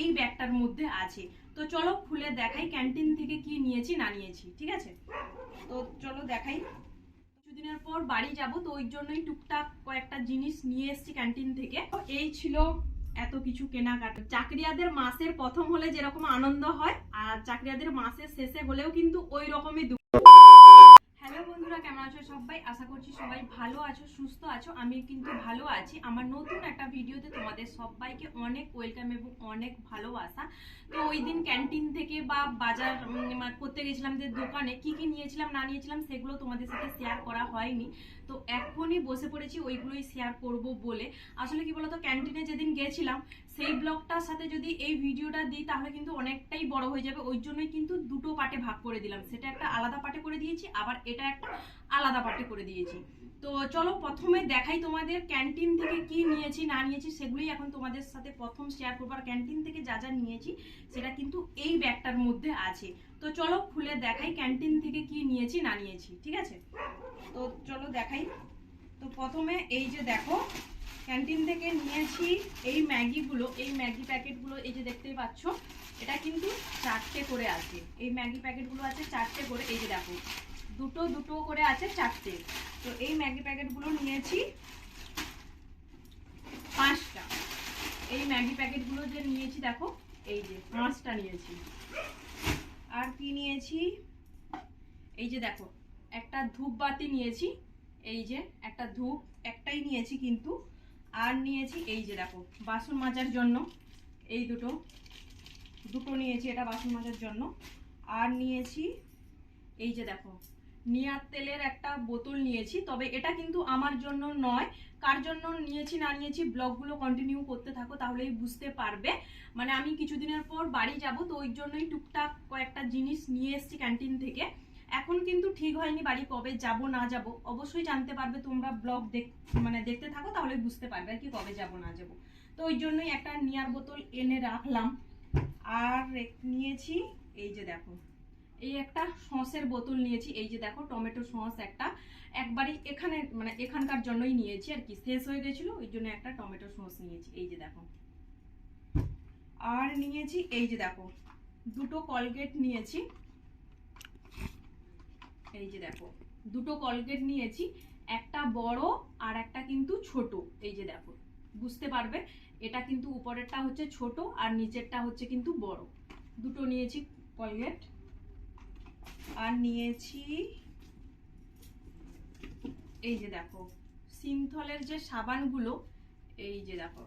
এই ব্যাগটার মধ্যে আছে। তো চলো খুলে দেখাই ক্যান্টিন থেকে কি নিয়েছি, না নিয়েছি, ঠিক আছে? তো চলো দেখাই। কিছুদিনের পর বাড়ি যাব, তো ওই জন্যই টুকটাক কয়েকটা জিনিস নিয়ে এসেছি ক্যান্টিন থেকে। এই ছিল এত কিছু কেনাকাটা। চাকরিয়াদের মাসের প্রথম হলে যেরকম আনন্দ হয়, আর চাকরিয়াদের মাসের শেষে হলেও কিন্তু ওই রকমই দুঃখ। বন্ধুরা, কেমন আছো সবাই? আশা করছি সবাই ভালো আছো, সুস্থ আছো। আমি কিন্তু ভালো আছি। আমার নতুন একটা ভিডিওতে তোমাদের সবাইকে অনেক ওয়েলকাম এবং অনেক ভালোবাসা। তো ওই দিন ক্যান্টিন থেকে বা বাজার করতে গেছিলাম যে দোকানে, কি কি নিয়েছিলাম, না নিয়েছিলাম, সেগুলো তোমাদের সাথে শেয়ার করা হয়নি। তো এখনই বসে পড়েছি, ওইগুলোই শেয়ার করব বলে। আসলে কি বলতো, ক্যান্টিনে যেদিন গেছিলাম সেই ব্লগটার সাথে যদি এই ভিডিওটা দিই, তাহলে কিন্তু অনেকটাই বড় হয়ে যাবে। ওই জন্যই কিন্তু দুটো পার্টে ভাগ করে দিলাম। সেটা একটা আলাদা পার্টে করে দিয়েছি, আবার এটা একটা আলাদা পার্টে করে দিয়েছি। তো চলো প্রথমে দেখাই তোমাদের ক্যান্টিন থেকে কি নিয়েছি, না নিয়েছি, সেগুলোই এখন তোমাদের সাথে প্রথম শেয়ার করব। আর ক্যান্টিন থেকে যা যা নিয়েছি, সেটা কিন্তু এই ব্যাগটার মধ্যে আছে। তো চলো খুলে দেখাই ক্যান্টিন থেকে কি নিয়েছি, না নিয়েছি, ঠিক আছে? তো চলো দেখাই। তো প্রথমে এই যে দেখো ক্যান্টিন থেকে নিয়েছি এই ম্যাগিগুলো, এই ম্যাগি প্যাকেটগুলো এই যে দেখতেই পাচ্ছ, এটা কিন্তু চারটে করে আছে। এই ম্যাগি প্যাকেটগুলো আছে চারটে করে, এই যে দেখো, দুটো দুটো করে আছে চারটে। তো এই ম্যাগি প্যাকেটগুলো নিয়েছি পাঁচটা। এই ম্যাগি প্যাকেটগুলো যে নিয়েছি, দেখো, এই যে পাঁচটা নিয়েছি। আর কি নিয়েছি? এই যে দেখো, একটা ধূপবাতি নিয়েছি এই যে একটা ধূপ একটাই নিয়েছি কিন্তু, আর নিয়েছি এই যে দেখো, বাসন মাজার জন্য এই দুটো। দুটো নিয়েছি এটা বাসন মাজার জন্য। আর নিয়েছি এই যে দেখো, নিয়ার তেলের একটা বোতল নিয়েছি, তবে এটা কিন্তু আমার জন্য নয়। কার জন্য নিয়েছি, না নিয়েছি, ব্লগগুলো কন্টিনিউ করতে থাকো, তাহলেই বুঝতে পারবে। মানে আমি কিছুদিনের পর বাড়ি যাব, তো ওই জন্যই টুকটাক কয়েকটা জিনিস নিয়ে এসেছি ক্যান্টিন থেকে। এখন কিন্তু ঠিক হয়নি বাড়ি কবে যাব, না যাব। অবশ্যই জানতে পারবে তোমরা ব্লগ দেখ মানে দেখতে থাকো তাহলে বুঝতে পারবে আর কি কবে যাব, না যাব। তো ওই জন্যই একটা নিয়ার বোতল এনে রাখলাম। আর নিয়েছি, এই যে দেখো, এই একটা সসের বোতল নিয়েছি। এই যে দেখো, টমেটো সস একটা। একবারই এখানে মানে এখানকার জন্যই নিয়েছি আর কি, শেষ হয়ে গেছিল, ওই জন্য একটা টমেটো সস নিয়েছি। এই যে দেখো। আর নিয়েছি, এই যে দেখো, দুটো কলগেট নিয়েছি। এই যে দেখো, দুটো কলগেট নিয়েছি, একটা বড় আর একটা কিন্তু ছোট। এই যে দেখো, বুঝতে পারবে? এটা কিন্তু উপরেরটা হচ্ছে ছোট আর নিচেরটা হচ্ছে কিন্তু বড়। দুটো নিয়েছি কলগেট আর নিয়েছি এই যে দেখো, সিনথলের যে সাবানগুলো, এই যে দেখো,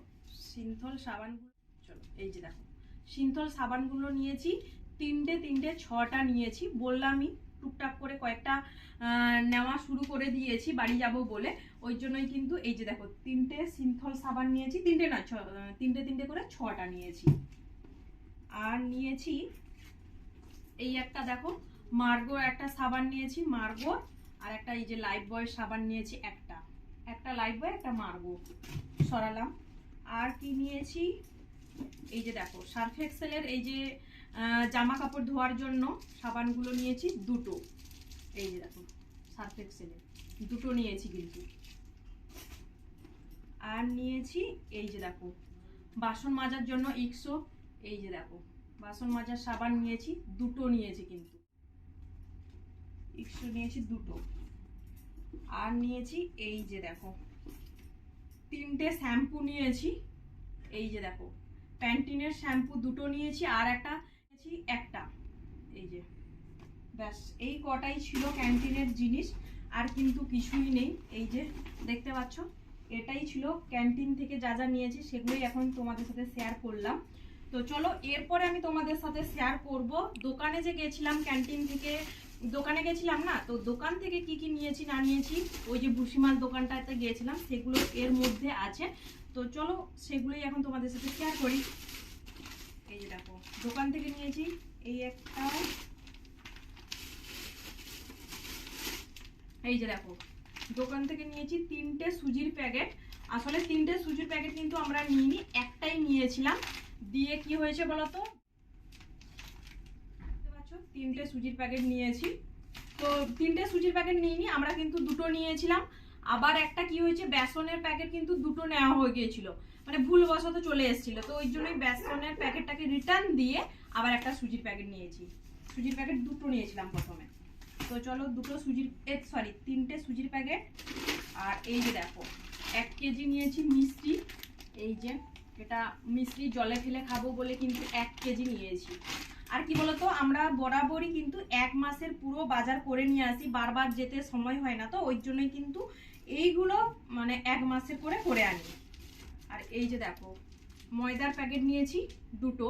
সিনথল সাবানগুলো, চলো, এই যে দেখো, সিনথল সাবানগুলো নিয়েছি, তিনটে তিনটে ছটা নিয়েছি, বললামই টুকটাক করে কয়েকটা নেওয়া শুরু করে দিয়েছি, বাড়ি যাব বলে। ওই জন্যই কিন্তু এই যে দেখো, তিনটে সিনথল সাবান নিয়েছি, তিনটে না, ছ- তিনটে তিনটে করে ছটা নিয়েছি। আর নিয়েছি এই একটা দেখো মার্গো একটা সাবান নিয়েছি, মার্গো, আর একটা এই যে লাইফ বয় সাবান নিয়েছি, একটা। একটা লাইফ বয়, একটা মার্গো। সরালাম। আর কি নিয়েছি? এই যে দেখো, সার্ফ এক্সেলের এই যে জামা কাপড় ধোয়ার জন্য সাবানগুলো নিয়েছি, দুটো। এই যে দেখো সার্ফ এক্সেলের দুটো নিয়েছি কিন্তু। আর নিয়েছি, এই যে দেখো, বাসন মাজার জন্য ইক্সো, এই যে দেখো, বাসন মাজার সাবান নিয়েছি, দুটো নিয়েছি কিন্তু। ইক্সো নিয়েছি, দুটো। আর নিয়েছি, এই যে দেখো, তিনটে শ্যাম্পু নিয়েছি, এই যে দেখো, প্যান্টিনের শ্যাম্পু দুটো নিয়েছি, আর একটা নিয়েছি একটা। এই যে, ব্যাস, এই কটাই ছিল ক্যান্টিনের জিনিস, আর কিন্তু কিছুই নেই। এই যে, দেখতে পাচ্ছ, এটাই ছিল ক্যান্টিন থেকে যা যা নিয়েছি, সেগুলোই এখন তোমাদের সাথে শেয়ার করলাম। তো চলো, এরপরে আমি তোমাদের সাথে শেয়ার করব, দোকানে যে গেছিলাম ক্যান্টিন থেকে, দোকানে গেছিলাম না, তো দোকান থেকে কি কি নিয়েছি, না নিয়েছি, ওই যে ভুসিমাল দোকানটাতে গিয়েছিলাম সেগুলো এর মধ্যে আছে। তো চলো, সেগুলোই এখন তোমাদের সাথে শেয়ার করি। এই যে দেখো, দোকান থেকে নিয়েছি এই একটা এই যে দেখো, দোকান থেকে নিয়েছি তিনটে সুজির প্যাকেট। আসলে তিনটে সুজির প্যাকেট কিন্তু আমরা নিইনি, একটাই নিয়েছিলাম। দিয়ে কি হয়েছে বলতো তিনটে সুজির প্যাকেট নিয়েছি। তো তিনটে সুজির প্যাকেট নিইনি, আমরা কিন্তু দুটো নিয়েছিলাম। আবার একটা কি হয়েছে, বেসনের প্যাকেট কিন্তু দুটো নেওয়া হয়ে গিয়েছিল। মানে ভুলবশত চলে এসেছিল। তো ওই জন্যই বেসনের প্যাকেটটাকে রিটার্ন দিয়ে আবার একটা সুজির প্যাকেট নিয়েছি। সুজির প্যাকেট দুটো নিয়েছিলাম প্রথমে। তো চলো দুটো সুজির সরি তিনটে সুজির প্যাকেট। আর এই যে দেখো, এক কেজি নিয়েছি মিষ্টি। এই যে, এটা মিষ্টি জলে ফেলে খাব বলে কিন্তু এক কেজি নিয়েছি। আর কি বলতো, আমরা বরাবরই কিন্তু এক মাসের পুরো বাজার করে নিয়ে আসি, বারবার যেতে সময় হয় না তো, ওই জন্যই কিন্তু এইগুলো মানে এক মাসের করে করে আনি। আর এই যে দেখো, ময়দার প্যাকেট নিয়েছি দুটো।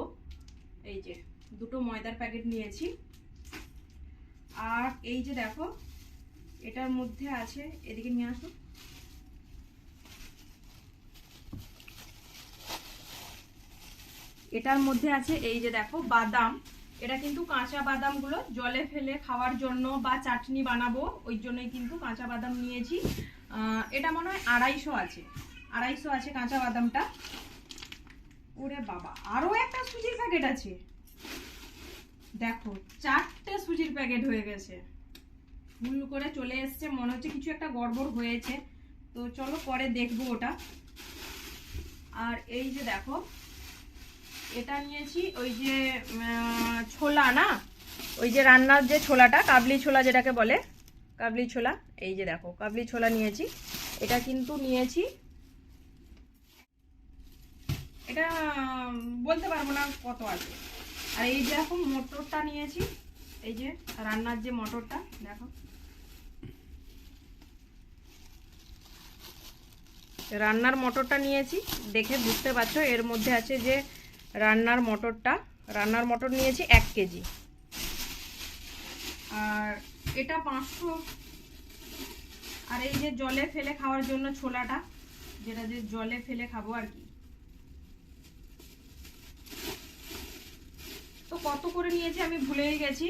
এই যে, দুটো ময়দার প্যাকেট নিয়েছি। আর এই যে দেখো, এটার মধ্যে আছে, এদিকে নিয়ে আসো। এটার মধ্যে আছে এই যে দেখো, বাদাম। এটা কিন্তু কাঁচা বাদামগুলো জলে ফেলে খাওয়ার জন্য বা চাটনি বানাবো, ওই জন্যই কিন্তু কাঁচা বাদাম নিয়েছি। এটা মনে হয় আড়াইশো আছে। আড়াইশো আছে কাঁচা বাদামটা। ওরে বাবা আরও একটা সুজির প্যাকেট আছে। দেখো, চারটে সুজির প্যাকেট হয়ে গেছে। ভুল করে চলে এসছে, মনে হচ্ছে কিছু একটা গড়বড় হয়েছে। তো চলো পরে দেখব ওটা। আর এই যে দেখো, এটা নিয়েছি ওই যে ছোলা না? ওই যে রান্নার যে ছোলাটা, কাবলি ছোলা যেটাকে বলে, কাবলি ছোলা। এই যে দেখো, কাবলি ছোলা নিয়েছি। এটা কিন্তু নিয়েছি এটা বলতে পারব না কত আছে। আর এই যে দেখো মটরটা নিয়েছি, এই যে রান্নার যে মটরটা, দেখো। রান্নার মটরটা নিয়েছি, দেখে বুঝতে পারছ, এর মধ্যে আছে যে রান্নার মটরটা। রান্নার মটর নিয়েছি এক কেজি। আর এটা পাঁচশো। আর এই যে জলে ফেলে খাওয়ার জন্য ছোলাটা, যেটা যে জলে ফেলে খাব আর কি। কত করে নিয়েছি আমি ভুলেই গেছি।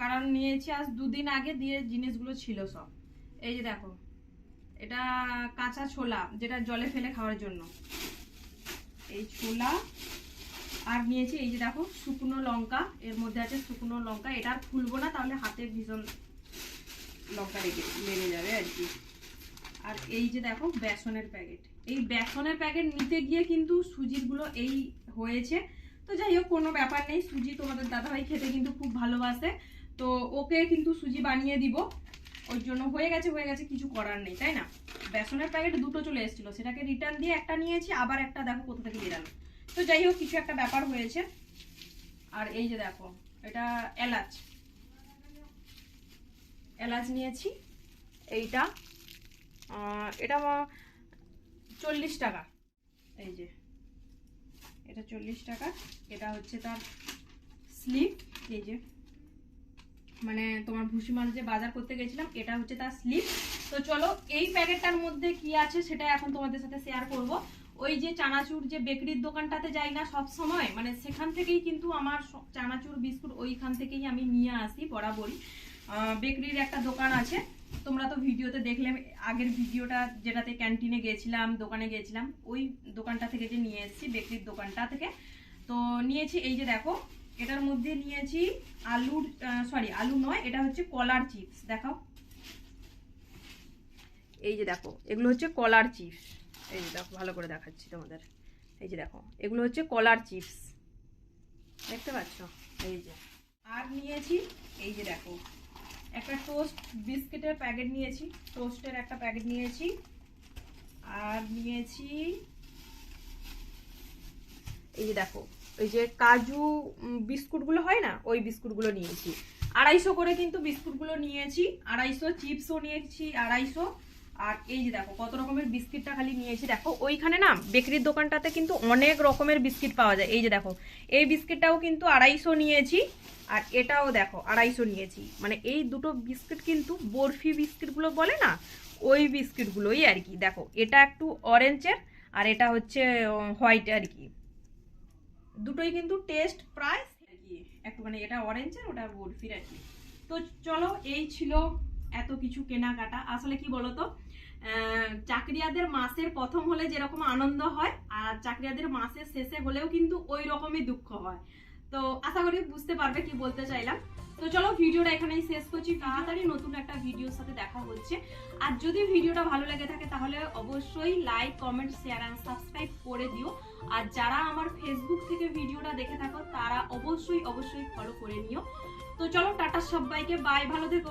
কারণ নিয়েছি আজ দুদিন আগে দিয়ে জিনিসগুলো ছিল সব। এই যে দেখো, এটা কাঁচা ছোলা, যেটা জলে ফেলে খাওয়ার জন্য। এই ছোলা, আর নিয়েছি এই যে দেখো, শুকনো লঙ্কা, এর মধ্যে আছে শুকনো লঙ্কা। এটা আর খুলবো না, তাহলে হাতে ভীষণ লঙ্কা লেগে লেগে যাবে আর কি। আর এই যে দেখো, বেসনের প্যাকেট। এই বেসনের প্যাকেট নিতে গিয়ে কিন্তু সুজিরগুলো এই হয়েছে। তো যাই হোক কোনো ব্যাপার নেই। সুজি তোমাদের দাদাভাই খেতে কিন্তু খুব ভালোবাসে। তো ওকে কিন্তু সুজি বানিয়ে দিব। ওর জন্য হয়ে গেছে হয়ে গেছে, কিছু করার নেই, তাই না? বেসনের প্যাকেট দুটো চলে এসেছিল। সেটাকে রিটার্ন দিয়ে একটা নিয়েছি, আবার একটা দেখো কোথা থেকে বেরালো তো যাই হোক কিছু একটা ব্যাপার হয়েছে। আর এই যে দেখো, এটা এলাচ। এলাচ নিয়েছি। এইটা এটা চল্লিশ টাকা। এই যে। এটা চল্লিশ টাকা। এটা হচ্ছে তার স্লিপ। এই যে মানে তোমার ভুসিমাল যে বাজার করতে গেছিলাম, এটা হচ্ছে তার স্লিপ। তো চলো, এই প্যাকেটটার মধ্যে কি আছে সেটা এখন তোমাদের সাথে শেয়ার করব। ওই যে চানাচুর যে বেকরির দোকানটাতে যাই না সব সময় মানে সেখান থেকেই কিন্তু আমার চানাচুর বিস্কুট ওইখান থেকেই আমি নিয়ে আসি, বরাবরই। বেকরির একটা দোকান আছে। তোমরা তো ভিডিওতে দেখলে, আগের ভিডিওটা যেটাতে ক্যান্টিনে গেছিলাম, দোকানে গেছিলাম, ওই দোকানটা থেকে যে নিয়ে এসেছি, বেকরির দোকানটা থেকে। তো নিয়েছি, এই যে দেখো, এটার মধ্যে নিয়েছি আলুর সরি আলু নয়, এটা হচ্ছে কলার চিপস, দেখাও। এই যে দেখো, এগুলো হচ্ছে কলার চিপস। এই যে দেখো, ভালো করে দেখাচ্ছি তোমাদের। এই যে দেখো, এগুলো হচ্ছে কলার চিপস। দেখতে পাচ্ছ? এই যে। আর নিয়েছি, এই যে দেখো একটা টোস্ট বিস্কিটের প্যাকেট নিয়েছি টোস্টের একটা প্যাকেট নিয়েছি, আর নিয়েছি এই যে দেখো ওই যে কাজু বিস্কুটগুলো হয় না, ওই বিস্কুটগুলো নিয়েছি। আড়াইশো করে কিন্তু বিস্কুটগুলো নিয়েছি, আড়াইশো চিপসও নিয়েছি, আড়াইশো আর এই যে দেখো, কত রকমের বিস্কিটটা খালি নিয়েছি দেখো, ওইখানে না বেকারির দোকানটাতে কিন্তু অনেক রকমের বিস্কিট পাওয়া যায়। এই যে দেখো, এই বিস্কিটটাও কিন্তু আড়াইশো নিয়েছি, আর এটাও দেখো আড়াইশো নিয়েছি। মানে এই দুটো বিস্কিট কিন্তু বরফি বিস্কিটগুলো বলে না, ওই বিস্কিটগুলোই আর কি। দেখো, এটা একটু অরেঞ্জের আর এটা হচ্ছে হোয়াইট আর কি। দুটোই কিন্তু টেস্ট প্রাইস একটু মানে এটা অরেঞ্জের ওটা বরফির আর কি। তো চলো, এই ছিল এত কিছু কেনাকাটা। আসলে কি বলতো? চাকরিয়াদের মাসের প্রথম হলে যেরকম আনন্দ হয়, আর চাকরিয়াদের মাসের শেষে হলেও কিন্তু ওই রকমই দুঃখ হয়। তো আশা করি বুঝতে পারবে কি বলতে চাইলাম। তো চলো ভিডিওটা এখানেই শেষ করছি। তাড়াতাড়ি নতুন একটা ভিডিওর সাথে দেখা হচ্ছে। আর যদি ভিডিওটা ভালো লেগে থাকে তাহলে অবশ্যই like comment share and subscribe করে দিও। আর যারা আমার ফেসবুক থেকে ভিডিওটা দেখে থাকো, তারা অবশ্যই অবশ্যই ফলো করে নিও। তো চলো টাটা সবাইকে বাই ভালো থেকো।